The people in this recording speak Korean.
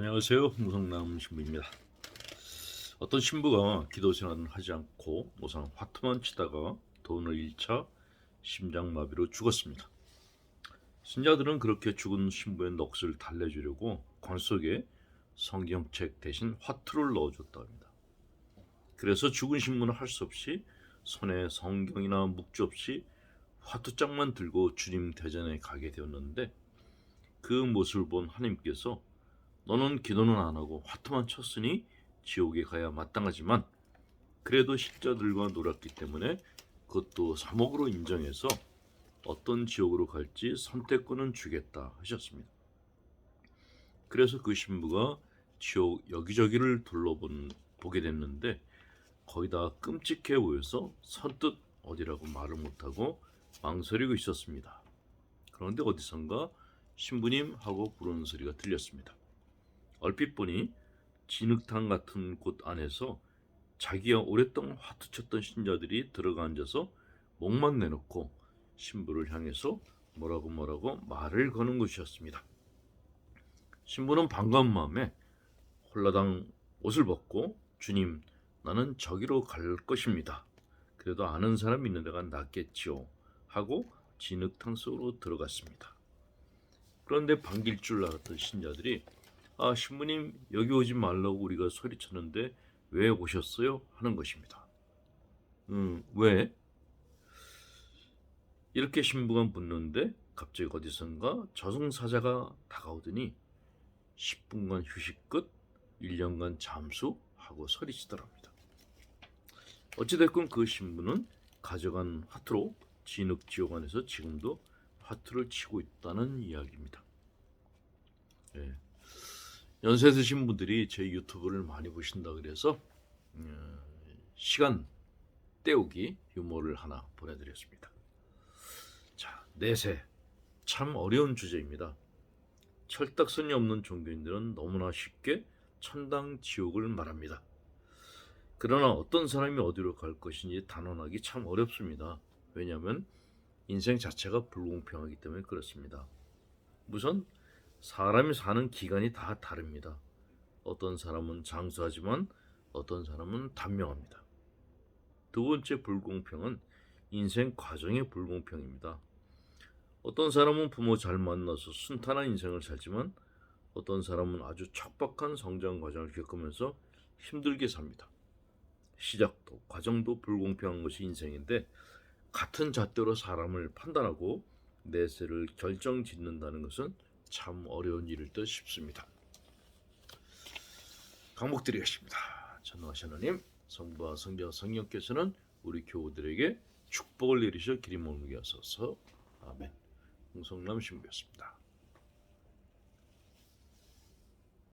안녕하세요. 무성남 신부입니다. 어떤 신부가 기도 생활은 하지 않고 우선 화투만 치다가 돈을 잃자 심장마비로 죽었습니다. 신자들은 그렇게 죽은 신부의 넋을 달래주려고 관 속에 성경책 대신 화투를 넣어줬다 합니다. 그래서 죽은 신부는 할 수 없이 손에 성경이나 묵주 없이 화투장만 들고 주님 대전에 가게 되었는데 그 모습을 본 하나님께서 너는 기도는 안 하고 화투만 쳤으니 지옥에 가야 마땅하지만 그래도 십자들과 놀았기 때문에 그것도 사목으로 인정해서 어떤 지옥으로 갈지 선택권은 주겠다 하셨습니다. 그래서 그 신부가 지옥 여기저기를 둘러본 보게 됐는데 거의 다 끔찍해 보여서 선뜻 어디라고 말을 못하고 망설이고 있었습니다. 그런데 어디선가 신부님 하고 부르는 소리가 들렸습니다. 얼핏 보니 진흙탕 같은 곳 안에서 자기가 오랫동안 화투 쳤던 신자들이 들어가 앉아서 목만 내놓고 신부를 향해서 뭐라고 뭐라고 말을 거는 것이었습니다. 신부는 반가운 마음에 홀라당 옷을 벗고 주님 나는 저기로 갈 것입니다. 그래도 아는 사람 있는 데가 낫겠지요. 하고 진흙탕 속으로 들어갔습니다. 그런데 반길 줄 알았던 신자들이 아 신부님 여기 오지 말라고 우리가 소리쳤는데 왜 오셨어요? 하는 것입니다. 음, 왜? 이렇게 신부가 묻는데 갑자기 어디선가 저승사자가 다가오더니 10분간 휴식 끝 1년간 잠수 하고 소리치더랍니다. 어찌됐건 그 신부는 가져간 화투로 진흙 지옥 안에서 지금도 화투를 치고 있다는 이야기입니다. 예. 연세 드신 분들이 제 유튜브를 많이 보신다 그래서 음, 시간 때우기 유머를 하나 보내드렸습니다. 자, 내세 참 어려운 주제입니다. 철딱선이 없는 종교인들은 너무나 쉽게 천당 지옥을 말합니다. 그러나 어떤 사람이 어디로 갈 것인지 단언하기 참 어렵습니다. 왜냐하면 인생 자체가 불공평하기 때문에 그렇습니다. 우선 사람이 사는 기간이 다 다릅니다. 어떤 사람은 장수하지만 어떤 사람은 단명합니다. 두 번째 불공평은 인생 과정의 불공평입니다. 어떤 사람은 부모 잘 만나서 순탄한 인생을 살지만 어떤 사람은 아주 척박한 성장 과정을 겪으면서 힘들게 삽니다. 시작도 과정도 불공평한 것이 인생인데 같은 잣대로 사람을 판단하고 내세를 결정 짓는다는 것은 참 어려운 일일 듯 싶습니다. 강목드리겠습니다. 전능하신 하나님, 성부와 성자 성령께서는 우리 교우들에게 축복을 내리셔 길이 모르게 하소서. 아멘. 홍성남 신부였습니다.